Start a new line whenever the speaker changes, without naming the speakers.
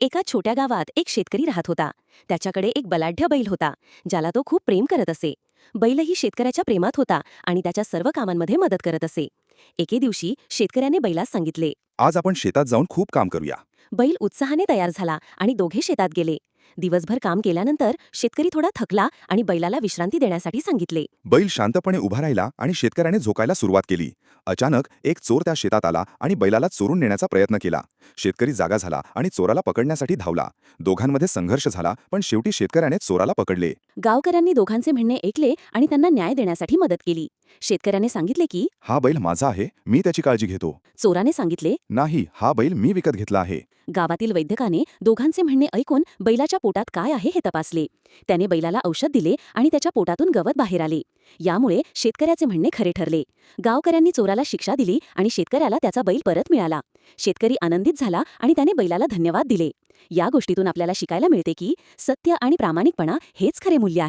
एका छोट्या गावात एक शेतकरी राहत होता. त्याच्याकडे एक बलाढ्य बैल होता ज्याला तो खूप प्रेम करत असे. बैलही शेतकऱ्याच्या प्रेमात होता आणि त्याच्या सर्व कामांमध्ये मदत करत असे. एके दिवशी शेतकऱ्याने बैलास सांगितले
आज आपण शेतात जाऊन खूप काम करूया.
बैल उत्साहाने तयार झाला आणि दोघे शेतात गेले. दिवसभर काम केल्यानंतर शेतकरी थोडा थकला आणि बैलाला विश्रांती देण्यासाठी सांगितले.
बैल शांतपणे उभा राहिला आणि शेतकऱ्याने झोकायला सुरुवात केली. अचानक एक चोर त्या शेतात आला आणि बैलाला चोरून नेण्याचा प्रयत्न केला. शेतकरी जागा झाला आणि चोराला पकडण्यासाठी धावला. दोघांमध्ये संघर्ष झाला पण शेवटी शेतकऱ्याने चोराला पकडले.
गावकऱ्यांनी दोघांचे म्हणणे ऐकले आणि त्यांना न्याय देण्यासाठी मदत केली. शेतकऱ्याने सांगितले की
हा बैल माझा आहे मी त्याची काळजी घेतो.
चोराने सांगितले
नाही हा बैल मी विकत घेतला आहे.
गावातील वैद्यकाने दोघांचे म्हणणे ऐकून बैलाच्या पोटात काय आहे हे तपासले. त्याने बैलाला औषध दिले आणि त्याच्या पोटातून गवत बाहेर आले. यामुळे शेतकऱ्याचे म्हणणे खरे ठरले. गावकऱ्यांनी चोराला शिक्षा दिली आणि शेतकऱ्याला त्याचा बैल परत मिळाला. शेतकरी आनंदित झाला आणि त्याने बैलाला धन्यवाद दिले. या गोष्टीतून आपल्याला शिकायला मिळते की सत्य आणि प्रामाणिकपणा हेच खरे मूल्य आहे.